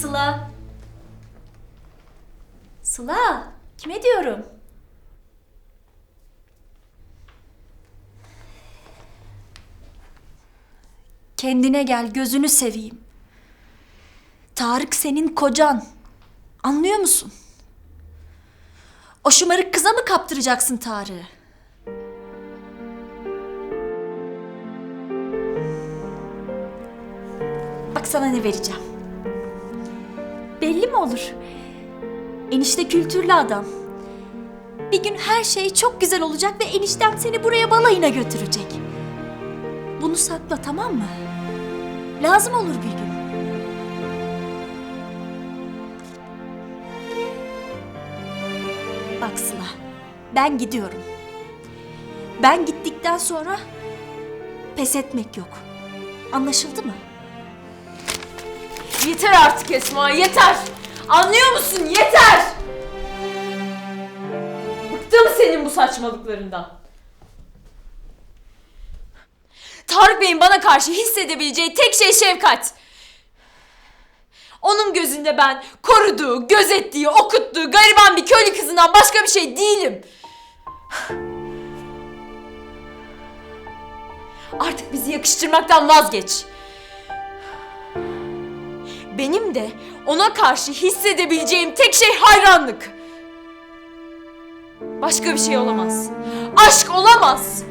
Sıla. Sıla. Kime diyorum? Kendine gel, gözünü seveyim. Tarık senin kocan. Anlıyor musun? O şımarık kıza mı kaptıracaksın Tarık'ı? Bak sana ne vereceğim. Belli mi olur? Enişte kültürlü adam. Bir gün her şey çok güzel olacak ve eniştem seni buraya balayına götürecek. Bunu sakla tamam mı? Lazım olur bir gün. Bak Sıla, ben gidiyorum. Ben gittikten sonra pes etmek yok. Anlaşıldı mı? Yeter artık Esma yeter. Anlıyor musun? Yeter. Bıktım senin bu saçmalıklarından. Tarık Bey'in bana karşı hissedebileceği tek şey şefkat. Onun gözünde ben koruduğu, gözettiği, okuttuğu gariban bir köylü kızından başka bir şey değilim. Artık bizi yakıştırmaktan vazgeç. Benim de ona karşı hissedebileceğim tek şey hayranlık. Başka bir şey olamaz. Aşk olamaz.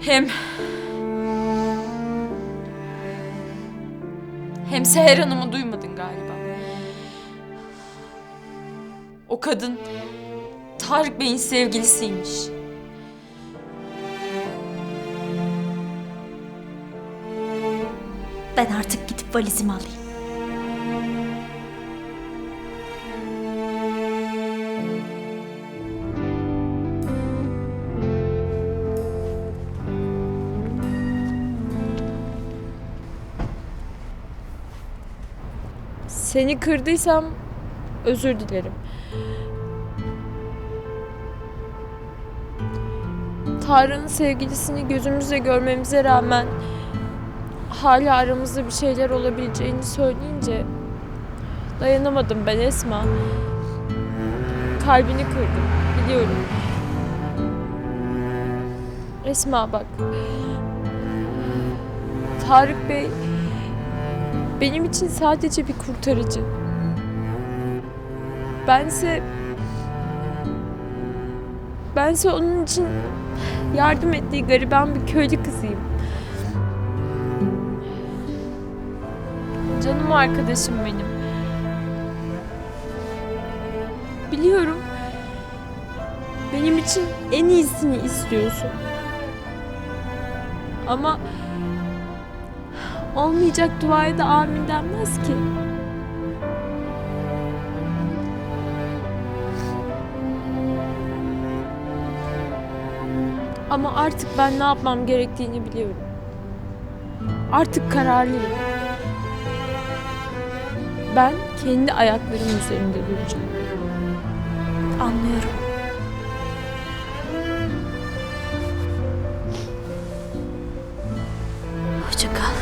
Hem... Hem Seher Hanım'ı duymadın galiba. O kadın Tarık Bey'in sevgilisiymiş. Ben artık gidip valizimi alayım. Seni kırdıysam özür dilerim. Tarık'ın sevgilisini gözümüzle görmemize rağmen hala aramızda bir şeyler olabileceğini söyleyince dayanamadım ben Esma. Kalbini kırdım biliyorum. Esma bak. Tarık Bey benim için sadece bir kurtarıcı. Bense bense onun için yardım ettiği gariban bir köylü kızıyım. Canım arkadaşım benim. Biliyorum. Benim için en iyisini istiyorsun. Ama olmayacak duaya da amin denmez ki. Ama artık ben ne yapmam gerektiğini biliyorum. Artık kararlıyım. Ben kendi ayaklarım üzerinde duracağım. Anlıyorum. Hoşça kal.